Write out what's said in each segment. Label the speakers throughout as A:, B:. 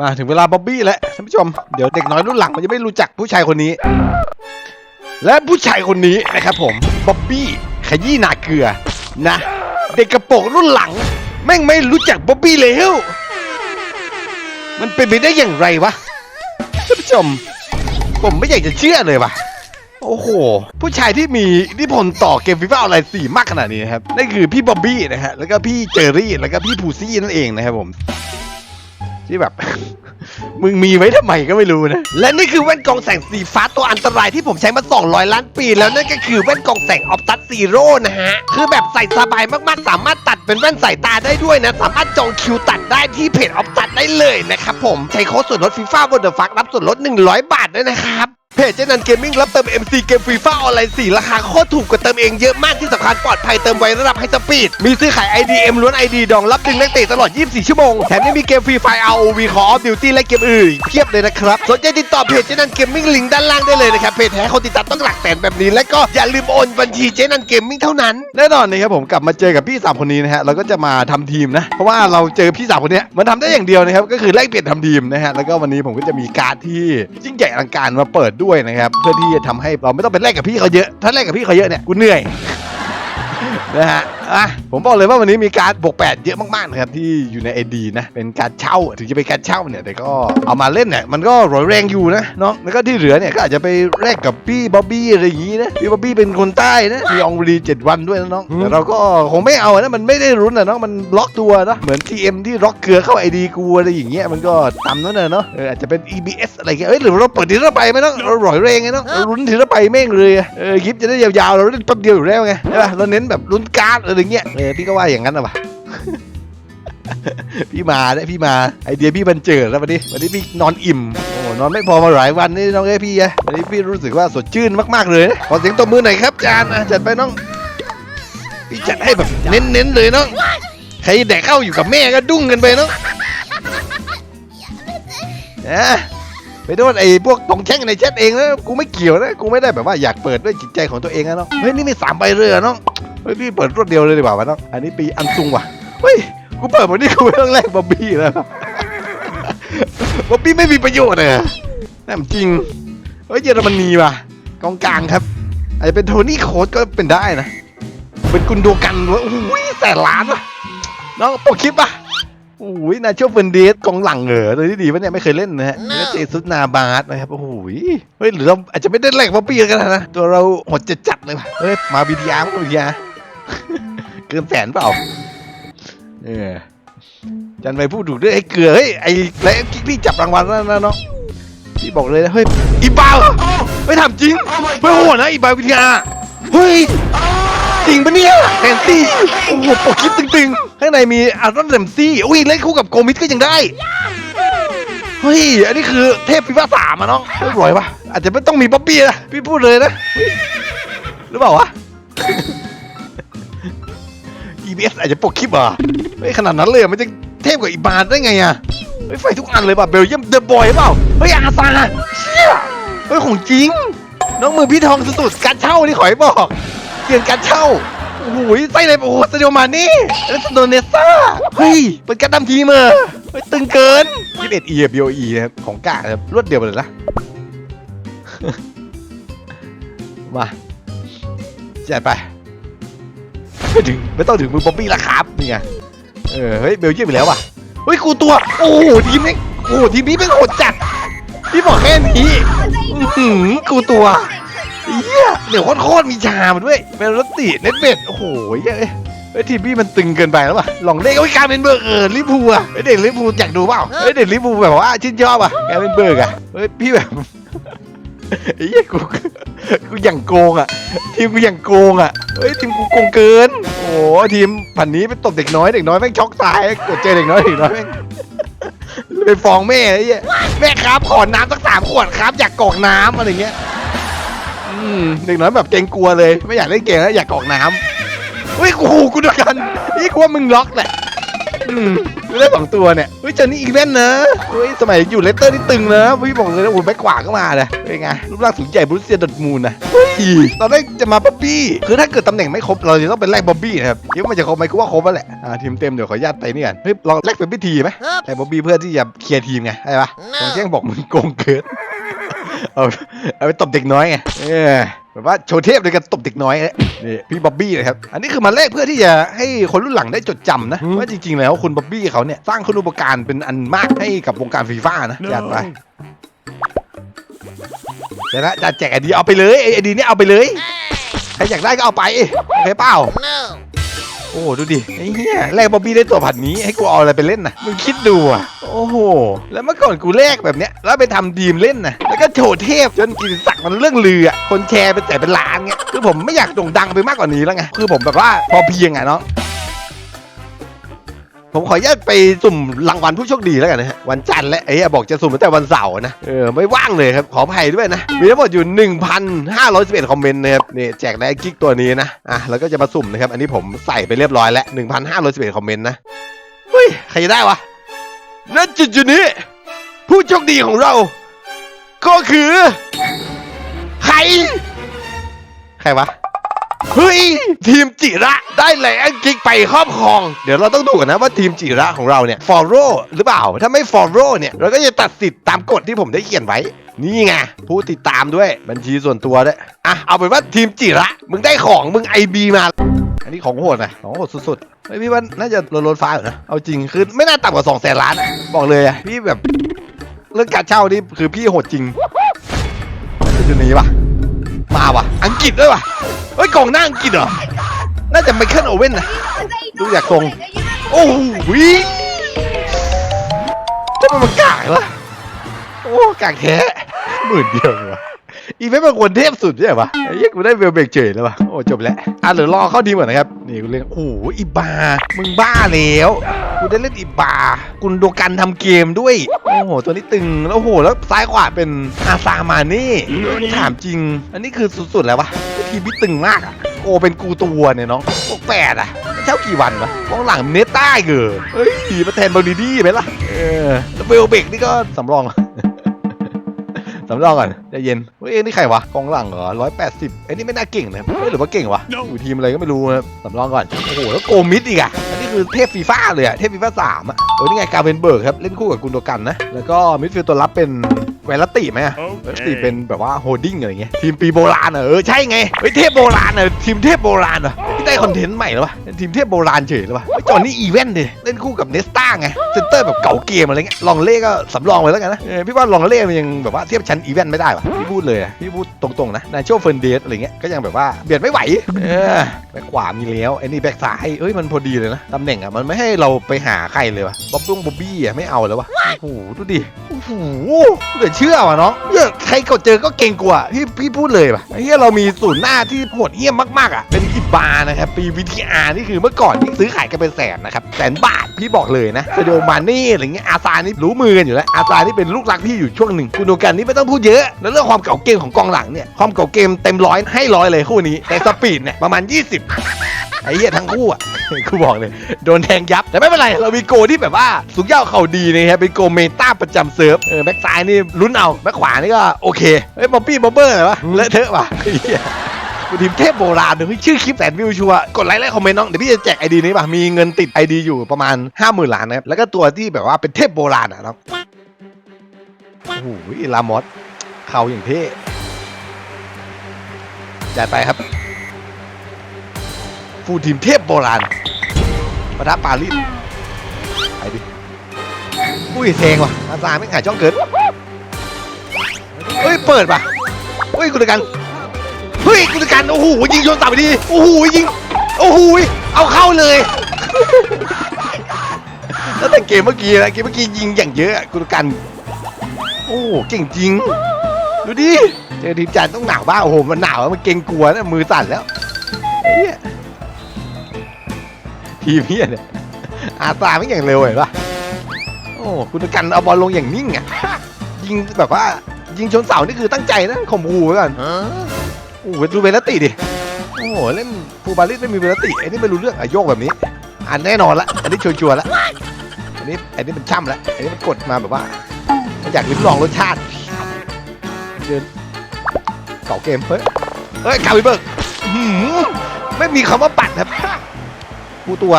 A: มาถึงเวลาบ๊อบบี้แล้วท่านผู้ชม เดี๋ยวเด็กน้อยรุ่นหลังมันจะไม่รู้จักผู้ชายคนนี้ และผู้ชายคนนี้นะครับผมบ๊อบบี้ขยี้นาเกลือนะ เด็กกระโปรงรุ่นหลัง แม่งไม่รู้จักบ๊อบบี้แล้วมันเป็นไปได้อย่างไรวะท่านผู้ชม ผมไม่อยากจะเชื่อเลยว่ะโอ้โห ผู้ชายที่มีอิทธิพลต่อเกมฟีฟ่าออนไลน์4มากขนาดนี้นะครับนั่นคือพี่บ๊อบบี้นะฮะแล้วก็พี่เจอรี่แล้วก็พี่พูซี่นั่นเองนะครับผม ที่แบบ มึงมีไว้ทำไมก็ไม่รู้นะ และนี่คือแว่นกองแสงสีฟ้าตัวอันตรายที่ผมใช้มา 200 ล้านปีแล้วนั่นก็คือแว่นกองแสงออฟตัสซีโร่นะฮะ คือแบบใส่สบายมากๆ สามารถตัดเป็นแว่นสายตาได้ด้วยนะ สามารถจองคิวตัดได้ที่เพจออฟตัสได้เลยนะครับผม ใช้โค้ดส่วนลดฟีฟ่าบนเดอะฟักรับส่วนลด 100 บาทด้วยนะครับ เพจเจนันเกมมิ่งรับเติม MC เกมฟรีฟ้าออนไลน์4ราคาโคตรถูกกว่าเติมเองเยอะมากที่สำคัญปลอดภัยเติมไวระดับให้สปีด มีซื้อขาย IDM ล้วน ID ดองรับดึงนักเตะตลอด 24 ชั่วโมง แถมยังมีเกมฟรีไฟ ROV Call of Duty และเกมอื่นอีกเพียบเลยนะครับ สนใจติดต่อเพจเจนันเกมมิ่งลิงก์ด้านล่างได้เลยนะครับ เพจแท้คนติดตามต้องหลักแสนแบบนี้ และก็อย่าลืมโอนบัญชีเจนันเกมมิ่งเท่านั้น แน่นอนนะครับผมกลับมาเจอกับพี่สามคนนี้นะฮะเราก็จะมาทำทีมนะเพราะว่าเราเจอพี่สามคนเนี้ยมันทำได้อย่างเดียวนะครับก็คือแลกเปลี่ยนทำทีมนะฮะแล้วก็วันนี้ผมก็จะมีการ์ดที่ยิ่งใหญ่อลังการมาเปิดด้วยนะครับ เพื่อที่จะทำให้เราไม่ต้องไปแลกกับพี่เขาเยอะ ถ้าแลกกับพี่เขาเยอะเนี่ยกูเหนื่อย นะฮะอะผมบอกเลยว่าวันนี้มีการดบวกแปดเยอะมากๆนะครับที่อยู่ใน AD นะ เป็นการเช่าถึงจะเป็นการเช่าเนี่ยแต่ก็เอามาเล่นเนี่ยมันก็ร้อยแรงอยู่นะเนาะแล้วก็ที่เหลือเนี่ยก็อาจจะไปแลกกับพี่บ๊อบบี้อะไรอย่างงี้นะพี่บ๊อบบี้เป็นคนใต้นะมีองรีเจ็ดวันด้วยนะน้องแต่เราก็คงไม่เอานะมันไม่ได้รุ้นนะน้องมันล็อกตัวนะเหมือน TM ที่ล็อกเกลือเข้า ID กูอะไรอย่างเงี้ยมันก็ตามนั้นนะเนาะเอออาจจะเป็น EBS อะไรเงี้ยเอ้ยหรือเราเปิดทีละไปไหมเนาะเราร้อยแรงไงเนาะเราลุ้นทีละไปแม่งเลยอะเออยิปจะได้ยาวๆเราเล่นแป๊บเดียวอยู่แล้วไงใช่ป่ะเราเน้นแบบลุ้นการ์ดอะไรเงี้ยเออพี่ก็ว่าอย่างนั้นนะว่ะพี่มาได้พี่มาไอเดียพี่บันเจิดแล้ววันนี้วันนี้พี่นอนอิ่มโอ้นอนไม่พอมาหลายวันนี่น้องเอ้ยพี่อะวันนี้พี่รู้สึกว่าสดชื่นมากๆเลยนะขอเสียงตบมือหน่อยครับจานนะจัดไปน้องพี่จัดให้แบบเน้นๆเลยน้องใครแดกเข้าอยู่กับแม่ก็ดุ้งกันไปน้องนะ ไปโดนไอ้พวกตองแช่งในแชทเองนะกูไม่เกี่ยวนะกูไม่ได้แบบว่าอยากเปิดด้วยจิตใจของตัวเองนะน้องเฮ้ยนี่มีสามใบเลยเหรอน้องเฮ้ยพี่เปิดรวดเดียวเลยดีกว่าวะน้องอันนี้ปีอันซุงว่ะเฮ้ยกูเปิดวันนี้กูไม่ต้องแลกบ๊อบบี้แล้วบ๊อบบี้ไม่มีประโยชน์เลยนั่นจริงเฮ้ยเยอรมนีว่ะกองกลางครับอาจจะเป็นโทนี่โค้ดก็เป็นได้นะเป็นกุนโดกันวะโอ้ยแสนล้านวะน้องปรคลิปปะ อ้ยนาโชเฟนเดสกองหลังเหรอเลยที่ดีปะเนี่ยไม่เคยเล่นนะฮะแล้วก็เจสุดนาบาสนะครับโอ้โหเฮ้ยหรือเราอาจจะไม่ได้แลกบ๊อบบี้กันนะตัวเราหดจะจัดเลยว่ะเฮ้ยมาบีดีอาร์มั้งบีดีอาร์เกินแสนเปล่าเออจันไปพูดถูกด้วยไอ้เกลือเฮ้ยไอ้แล้วพี่จับรางวัลแล้วนะเนาะพี่บอกเลยนะเฮ้ยอีบ้าเหรอไม่ทำจริงไม่โหดนะอีบาวิทยาเฮ้ยจริงปะเนี่ยแอนซี่โอ้โหปกคลิปตึงๆ ข้างในมีอารอนเรมซี่อุ้ยเล่นคู่กับโกมิสก็ยังได้ เฮ้ย อันนี้คือเทพฟีฟ่าสามอะน้องไม่รวยวะอาจจะไม่ต้องมีบ๊อบบี้นะ พี่พูดเลยนะเฮ้ยหรือเปล่าวะ EBS อาจจะปกคลิปเหรอะเฮ้ยขนาดนั้นเลยเหรอมันจะเทพกว่าอีบาร์ได้ไงอะเฮ้ยไฟทุกอันเลยป่ะเบลเยียมเดอะบอยเปล่าเฮ้ยอาซาเชี่ยเฮ้ยของจริง น้องมือพี่ทองสุดๆการเช่านี่ขอให้บอกเปลี่ยนการเช่า โอ้โหไส้เลยโอ้สเดียวมานี่แล้วสโดเนซ่าเฮ้ยเป็นการดำทีมเออเฮ้ยตึงเกิน21 e b o e นะครับของกล้าครับรวดเดียวไปเลยนะมาจัดไปไม่ถึงไม่ต้องถึงมือบ๊อบบี้ละครับนี่ไงเออเฮ้ยเบลเยียมไปแล้วว่ะเฮ้ยกูตัวโอ้โหทีมนี้โอ้โหทีมนี้เป็นโหดจัดพี่บอกแค่นี้อื้อหือกูตัว เฮียเดี๋ยวโคตรๆมีชามาด้วยเมลติเน็ตเบ็ดโอ้โหเฮ้ยเฮ้ยทีมพี่มันตึงเกินไปแล้วป่ะลองเล่นโอ้ยการเป็นเบิร์กเออลิเวอร์พูลอะเฮ้ยเด็กลิเวอร์พูลอยากดูเปล่าเฮ้ยเด็กลิเวอร์พูลแบบว่าชื่นชอบอะการเป็นเบิร์กอะเฮ้ยพี่แบบไอ้เหี้ยกูกูอย่างโกงอะ ทีมกูอย่างโกงอะเฮ้ยทีมกูโกงเกิน โอ้โหทีมผันนี้ไปตบเด็กน้อยเด็กน้อยแม่งช็อกตายกดเจอเด็กน้อยเด็กน้อยแม่งไปฟ้องแม่ไอ้เหี้ยแม่ครับขอน้ำสักสามขวดครับอยากกรอกน้ำอะไรเงี้ย อืมเด็กน้อยแบบเกรงกลัวเลย ไม่อยากเล่นเกมแล้วอยากกอกน้ำเฮ้ยกูกูเดียวกันนี่กูว่ามึงล็อกแหละอืมกูได้สองตัวเนี่ยเฮ้ยเจอนี่อีกแม่นนะเฮ้ยสมัยอยู่เลสเตอร์นี่ตึงนะพี่บอกเลยนะโอ้โหแบ็คขวาก็มาเลยเป็นไงรูปร่างสูงใหญ่บรูเซียดอร์ทมูลนะเฮ้ยตอนแรกจะมาบ๊อบบี้คือถ้าเกิดตำแหน่งไม่ครบเราจะต้องเป็นแรกบ๊อบบี้นะครับคิดว่ามันจะครบไหมกูว่าครบแล้วแหละอ่าทีมเต็มเดี๋ยวขออนุญาตไปนี่กันเฮ้ยลองแลกเป็นพิธีไหมแลกบ๊อบบี้เพื่อที่จะเคลียร์ทีมไงใช่ปะของแจ้งบอกมึงโกงเกิน เอาเอาไปตบเด็กน้อยไงเออแบบว่าโชว์เทพเลยกันตบเด็กน้อยเนี่ยนี่พี่บ๊อบบี้นะครับอันนี้คือมาแลกเพื่อที่จะให้คนรุ่นหลังได้จดจำนะว่าจริงๆแล้วคุณบ๊อบบี้เขาเนี่ยสร้างคุณอุปการเป็นอันมากให้กับวงการฟีฟ่านะจัดไปเดี๋ยวนะจะแจกไอเดียเอาไปเลยไอเดียนี่เอาไปเลยใครอยากได้ก็เอาไปโอเคเปล่า โอ้โหดูดิไอ้เหี้ยแลกบ๊อบบี้ได้ตัวผัดนี้ให้กูเอาอะไรไปเล่นนะมึงคิดดูอะโอ้โหแล้วเมื่อก่อนกูแลกแบบเนี้ยแล้วไปทำดีมเล่นนะแล้วก็โชว์เทพจนกิติศักดิ์มันเรื่องลืออะคนแชร์เป็นแต่เป็นล้านเงี้ยคือผมไม่อยากโด่งดังไปมากกว่านี้แล้วไงคือผมแบบว่าพอเพียงอะเนาะ ผมขออนุญาตไปสุ่มรางวัลผู้โชคดีแล้วกันนะฮะวันจันทร์และไอ้บอกจะสุ่มตั้งแต่วันเสาร์นะเออไม่ว่างเลยครับขออภัยด้วยนะ มีทั้งหมดอยู่ 1,511 คอมเมนต์นะครับนี่แจกได้กิ๊กตัวนี้นะอะแล้วก็จะมาสุ่มนะครับอันนี้ผมใส่ไปเรียบร้อยแล้ว 1,511 คอมเมนต์นะเฮ้ยใครจะได้วะณจุดจุดนี้ ผู้โชคดีของเรา ก็คือ ใคร ใครวะ เฮ้ย ทีมจิระได้แหลงกิกไปครอบครอง เดี๋ยวเราต้องดูกันนะว่าทีมจิระของเราเนี่ยฟอร์โรหรือเปล่า ถ้าไม่ฟอร์โรเนี่ย เราก็จะตัดสิทธิ์ตามกฎที่ผมได้เขียนไว้ นี่ไงผู้ติดตามด้วยบัญชีส่วนตัวด้วยอะเอาเป็นว่าทีมจิระมึงได้ของมึงไอบีมา อันนี้ของโหดนะของโหดสุดๆเฮ้ยพี่ว่าน่าจะลดลดฟ้าอยู่นะเอาจริงคือไม่น่าต่ำกว่าสองแสนล้านอะบอกเลยอะพี่แบบเรื่องการเช่านี่คือพี่โหดจริงจะหนีปะมาปะอังกฤษด้วยปะ เฮ้ยกองหน้าอังกฤษเหรอ น่าจะไมเคิลโอเว่นนะ ดูอยากทรง โอ้โหจะเป็นมากากเหรอโอ้กากแท้หมื่นเดียวเลยวะ อีเวนต์มันควรเทพสุดใช่ปะไอ้เหี้ยกูได้เวลเบรกเฉยแล้ววะโอ้จบแล้วอะเดี๋ยวรอเข้าดีเหมือนนะครับนี่กูเล่นโอ้อีบา มึงบ้าแล้วกูได้เล่นอีบากุนโดกันทำเกมด้วยโอ้โหตัวนี้ตึงแล้วโอ้โหแล้วซ้ายขวาเป็นอาซามานี่ถามจริง อันนี้คือสุดๆแล้ววะทีมพี่ตึงมากอะโอ้เป็นกูตัวเนี่ยน้องพวกแปดอะเช่ากี่วันวะกองหลังเนต้าเกอเฮ้ยมาแทนบางดีดีไหมล่ะเออแล้วเวลเบกนี่ก็สำรอง สำรองก่อนใจเย็นเฮ้ยเอ้นี่ใครวะกองหลังเหรอร้อยแปดสิบไอ้นี่ไม่น่าเก่งนะครับเฮ้ยหรือว่าเก่งวะอยู่ทีมอะไรก็ไม่รู้นะครับสำรองก่อนโอ้โหแล้วโกมิดอีกอะอันนี้คือเทพฟีฟ่าเลยอะเทพฟีฟ่าสามอะเออนี่ไงกาเวนเบิร์กครับเล่นคู่กับกุนโดกันนะแล้วก็มิดฟิลด์ตัวรับเป็นเวลติไหมอะเวลติเป็นแบบว่าโฮดดิ้งอะไรเงี้ยทีมปีโบราณอะเออใช่ไงเฮ้ยเทพโบราณอะทีมเทพโบราณอะที่ ได้คอนเทนต์ใหม่แล้ววะเป็นทีมเทพโบราณเฉยเลยวะจอนนี่อีเวนต์ดิเล่นคู่กับเนสต้าไงเซนเตอร์แบบเก่าเกมอะไรเงี้ยลองเล่ก็สำรองไว้แล้วกันนะพี่ว่าลองเล่มันยังแบบว่าเทียบชั้นอีเวนต์ไม่ได้วะพี่พูดเลยพี่พูดตรงๆนะนายโชเฟิร์นเดสอะไรเงี้ยก็ยังแบบว่าเบียดไม่ไหวแบ็คขวามีแล้วไอ้นี่แบ็คซ้ายเอ้ยมันพอดีเลยนะตำแหน่งอะมันไม่ให้เราไปหาใครเลยวะบ๊อบบุ้งบ๊อบบี้อะไม่เอาแล้ววะโอ้โหดูดิโอ้โหเหลือเชื่อว่ะน้องเหี้ยใครกดเจอก็เก่งกว่าพี่พี่พูดเลยป่ะไอ้เหี้ยเรามีศูนย์หน้าที่โหดเหี้ยมมากๆอะเป็นอิบานะครับปี VTR นี่คือเมื่อก่อนที่ซื้อขายกันเป็นแสนนะครับแสนบาทพี่บอกเลยนะเซโดมาเน่อะไรเงี้ยอาซานี่รู้มือกันอยู่แล้วอาซานี่เป็นลูกรักพี่อยู่ช่วงหนึ่งคุณโดกันนี่ไม่ต้องพูดเยอะแล้วเรื่องความเก่าเกมของกองหลังเนี่ยความเก่าเกมเต็มร้อยให้ร้อยเลยคู่นี้แต่สปีดเนี่ยประมาณ 20 ไอ้เหี้ยทั้งคู่อะกูบอกเลยโดนแทงยับ แต่ไม่เป็นไร เรามีโกที่แบบว่าสูงยาวเข่าดีนะครับเป็นโกเมตาประจำเซิร์ฟเออแบ็กซ้ายนี่ลุ้นเอาแบ็กขวานี่ก็โอเคเฮ้ยบ๊อบบี้บ๊อบเบอร์อะไรวะเลอะเทอะว่ะ ไอ้เหี้ยกูทีมเทพโบราณเฮ้ยชื่อคลิปแสนวิวชัวกดไลค์และคอมเมนต์น้องเดี๋ยวพี่จะแจกไอดีนี้ป่ะมีเงินติดไอดีอยู่ประมาณ 5 0,000ล้านนะครับแล้วก็ตัวที่แบบว่าเป็นเทพโบราณอะเนาะโอ้โหลามอสเข่าอย่างเท่จัดไปครับ ฟูทีมเทพโบราณปะทะปารีสไปดิอุ้ยเทงว่ะอาซาไม่หายช่องเกินเฮ้ย เปิดป่ะเฮ้ยกุลกัน ฮ้ยกุลกันโอ้โหยิงโยนต่ำไปดีโอ้โหยิงโอ้โหเอาเข้าเลยแล้วแต่เกมเมื่อกี้นะเกมเมื่อกี้ยิงอย่างเยอะอะกุลกัน โอ้เก่งจริงดูดิเจอทีมจานต้องหนาวบ้าโอ้โหมันหนาวมันเก่งกลัวนะมือสั่นแล้วทีมเฮียเนี่ยอาตาไม่อย่างเร็วเห็นปะโอ้คุณกันเอาบอลลงอย่างนิ่งอะยิงแบบว่ายิงชนเสานี่คือตั้งใจนะข่มขู่ไว้ก่อน โอ้โหดูเวลติดิ โอ้โหเล่นฟูบาลิสไม่มีเวลติไอ้นี่ไม่รู้เรื่องอะโยกแบบนี้ อันแน่นอนละ อันนี้ชัวร์ๆละ อันนี้อันนี้มันช่ำแล้วอันนี้มันกดมาแบบว่ามันอยากลิ้มลองรสชาติ เดินเก่าเกม เฮ้ย เฮ้ยคาร์บิเบิร์กไม่มีคำว่าปัดครับผู้ตัว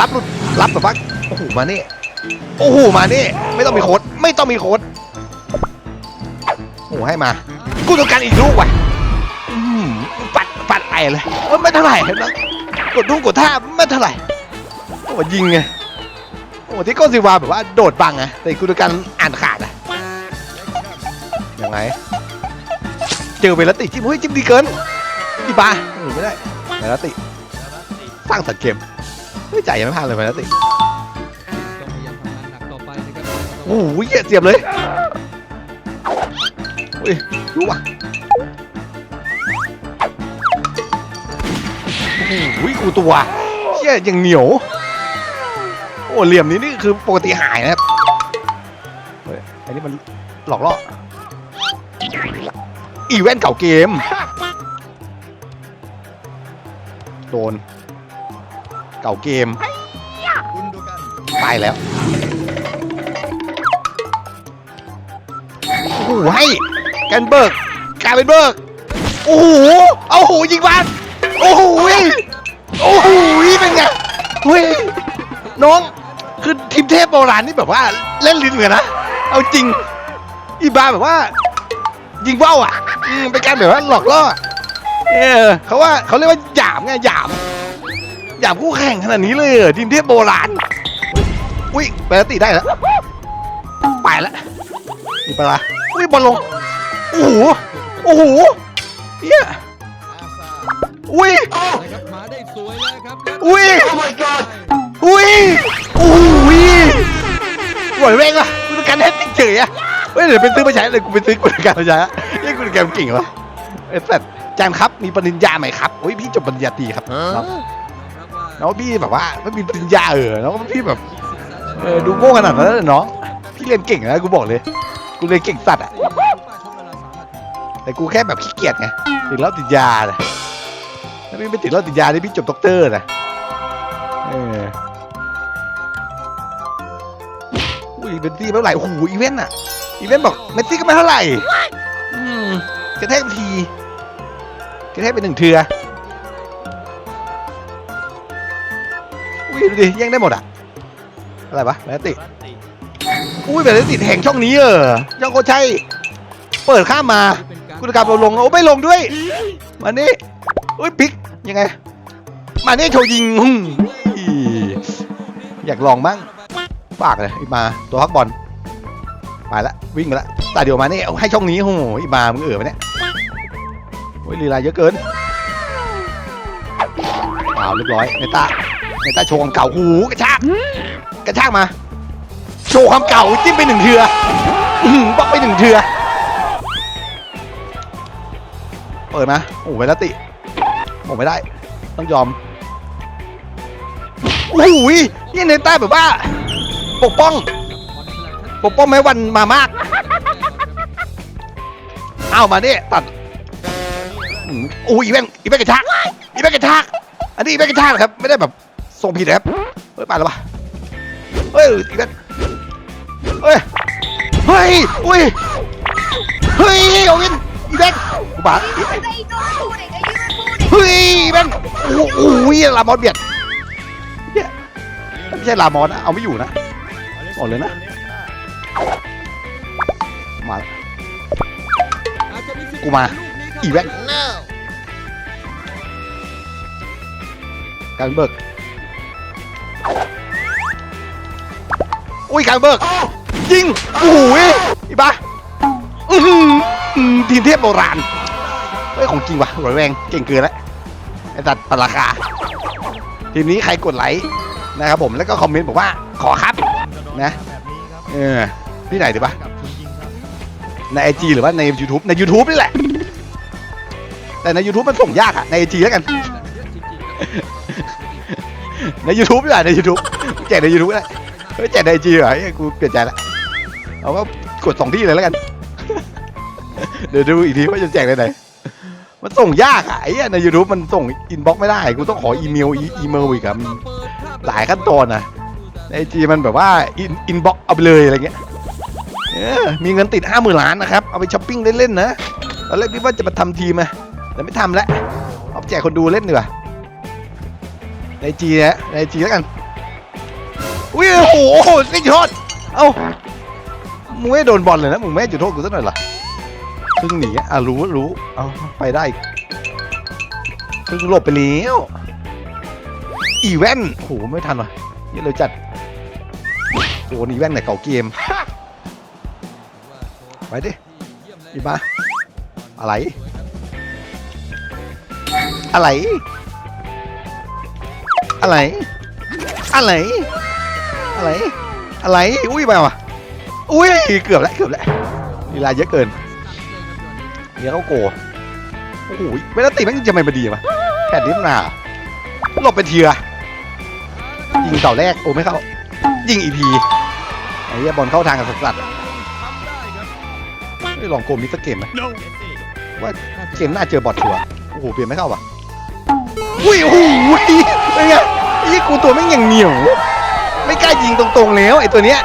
A: รับหลุดรับแบบว่าโอ้โหมานี่โอ้โหมานี่ไม่ต้องมีโค้ดไม่ต้องมีโค้ดโอ้ให้มา กูต้องการอีกลูกว่ะปัดปัดไอเลยไม่เท่าไหร่นะกดดูกดท่าไม่เท่าไหร่โอ้ยิงไงโอ้ที่ก้นซิลวาแบบว่าโดดบังไงแต่กูต้องการอ่านขาดอะยังไง เจอเวลาติจิ้มเฮ้ยจิ้มดีเกินพี่ปาไม่ได้เวลาติสร้างสรรค์เกมเฮ้ยจ่ายยังไม่พลาดเลยเวลาติ
B: ต้องพยายามทำงานหนักต่อไปรับ
A: โอ้โหเหี้ยเสียบเลย เฮ้ยรู้ว่ะโอ้โหกูตัวเชี่ยยังเหนียว โอ้เหลี่ยมนี้นี่คือปกติหายนะครับเฮ้ยอันนี้มันหลอกล่ออีเวนต์เก่าเกม โดน เก่าเกม
C: คุณดูกัน
A: ไปแล้วโอ้โหให้กันเบิร์กกลายเป็นเบิร์กโอ้โหเอาโหยิงบ้านโอ้โหโอ้โหเป็นไงเฮ้ยน้องคือทีมเทพโบราณนี่แบบว่าเล่นลิ้นเหมือนกันนะเอาจริงอีบาแบบว่า ยิงว่าวอะอืมเป็นการแบบว่าหลอกล่ออะเออเขาว่าเขาเรียกว่าหยามไงหยามหยามคู่แข่งขนาดนี้เลยเหรอทีมเทพโบราณอุ้ยไปแล้วติได้แล้วไปแล้วนี่ไปละอุ้ยบอลลง โอ้โห โอ้โหเฮีย
C: อาซา
A: อุ้ย
B: นะครับมาได้สวยแล้วครับ
A: อุ้ยอุ้ยโอ้โหหวยแรงว่ะกูต้องการแฮตติกเฉยอะเฮ้ยเดี๋ยวไปซื้อมาใช้เลยกูไปซื้อกูต้องการมาใช้อะเฮ้ยกูต้องการเก่งวะไอ้สัตว์จานครับมีปริญญาไหมครับเฮ้ยพี่จบปริญญาตรีครับน้องน้องพี่แบบว่าไม่มีปริญญาเออน้องพี่แบบเออดูโง่ขนาดนั้นเลยน้องพี่เรียนเก่งนะกูบอกเลย กูเรียนเก่งสัตว์อะ แต่กูแค่แบบขี้เกียจไงติดเหล้าติดยาเลยถ้าพี่ไม่ติดเหล้าติดยานี่พี่จบด็อกเตอร์นะเอออุ้ยเบนซี่ไม่เท่าไหร่โอ้โหอีเวนต์อะอีเวนต์บอกเมสซี่ก็ไม่เท่าไหร่อืมกระแทกทีกระแทกไปหนึ่งเทืออุ้ยดูดิแย่งได้หมดอะอะไรวะแมตติอุ้ยแบบนี้ติแห่งช่องนี้เออยังโคใช่เปิดข้ามมา กุณกรรมเราลงโอ้ไม่ลงด้วย มานี่อุ้ยพลิกยังไง มานี่โชว์ยิงอืมอีอยากลองบ้างฝากเลยอีมาตัวพักบอลไปละวิ่งมาละตาเดียวมานี่ให้ช่องนี้โอ้โหอีมามึงเอ๋อมาเนี่ยโอ้ยลีลาเยอะเกินเอาเรียบร้อยเนต้าเนต้าโชว์ความเก่าหูกระชากกระชากมา โชว์ความเก่าจิ้มไปหนึ่งเทืออื้อหือบอกไปหนึ่งเทือ เปิดมาโอ้โหเวลติโอ้ไม่ได้ ต้องยอมโอ้โหยี่เนต้าแบบว่า ปกป้อง ปกป้องแม้วันมามาก เอามาเนี่ยตัดโอ้ยอีแว่นอีแว่นกระชากอีแว่นกระชากอันนี้อีแว่นกระชากครับไม่ได้แบบส่งผิดนะครับเฮ้ยไปแล้วปะเฮ้ยอีแว่นเฮ้ยเฮ้ยอุ้ยเฮ้ยเอาวิน อีแบงกูบาเฮ้ยแบงโอ้โหลามอสเบียดเนี่ยไม่ใช่ลามอสนะเอาไม่อยู่นะออกเลยนะมากูมาอีแวน
C: No
A: การเบิกอุ้ยการเบิกยิงโอ้โหอีบ้า อื้อหืออืมทีมเทพโบราณเฮ้ยของจริงวะรวยแวงเก่งเกินแล้วไอ้ตัดปราคา ทีมนี้ใครกดไลค์นะครับผมแล้วก็คอมเมนต์บอกว่าขอครับนะเออที่ไหนดีปะ
C: กับคุณยิง
A: ในไอจีหรือว่าใน YouTube ใน YouTube นี่แหละ แต่ใน YouTube มันส่งยากอะในไอจีแล้วกัน ใน YouTube ดีกว่าใน YouTube แจกใน YouTube ก็ได้เฮ้ยแจกในไอจีเหรอเฮ้ยกูเปลี่ยนใจละเอาว่ากดสองที่เลยแล้วกัน เดี๋ยวดูอีกทีว่าจะแจกในไหน มันส่งยากอะไอ้เหี้ยใน YouTube มันส่งอินบ็อกไม่ได้ กูต้องขออีเมลอีอีเมลอีกอะมันหลายขั้นตอนนะในไอจีมันแบบว่าอินอินบ็อกเอาไปเลยอะไรเงี้ยเออมีเงินติดห้าหมื่นล้านนะครับ เอาไปช้อปปิ้งเล่นๆนะตอนแรกพี่ว่าจะมาทำทีมนะแต่ไม่ทำแล้วเอาแจกคนดูเล่นดีกว่าในจีนะในจีแล้วกันอุ้ยโอ้โหนี่จุดโทษเอ้ามึงไม่โดนบอลเลยนะมึงไม่จุดโทษกูสักหน่อยเหรอ พิ่งหนีอะรู้รู้เอาไปได้พิ่งหลบไปแล้วอีแว่นโอ้โหไม่ทันว่ะเยอะเลยจัดโอ้โหนี่แว่นไหนเก่าเกมไปดิอีบ้าอะไร อะไร อะไร อะไร อะไร อะไร อุ้ยมาว่ะ อุ้ย เกือบแล้ว เกือบแล้วลีลาเยอะเกิน เดี๋ยเขาโกโอ้โหเวลาตีแม่งจะไม่มาดีวะแผ่นนี้มันหนาหลบไปเทีละยิงเสาแรกโอ้ไม่เข้า ยิงอีพีไอ้เหี้ยบอลเข้าทางกับสัตว์
B: ได้ครับ
A: ๆไม่ลองโกมิสเกมไหม
C: เจสซี่
A: เกมหน้าเจอบอทชัวโอ้โหเปลี่ยนไม่เข้าว่ะอุ้ยโอ้โหเป็นไงไอ้กูตัวไม่งอย่างเหนียว ไม่กล้ายิงตรงๆแล้วไอ้ตัวเนี้ย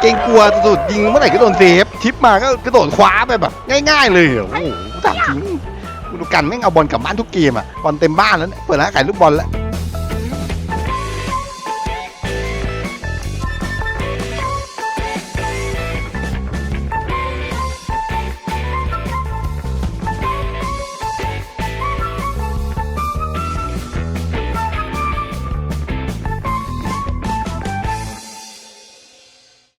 A: เกรงกลัวสุดๆยิงเมื่อไหร่ก็โดนเซฟทิปมาก็กระโดดคว้าไปแบบ ง่าย ๆ เลยอโอ้โหถามจริงดูกันแม่งเอาบอลกลับบ้านทุกเกมอะบอลเต็มบ้านแล้วเนี่ยเปิดร้านขายลูกบอลแล้ว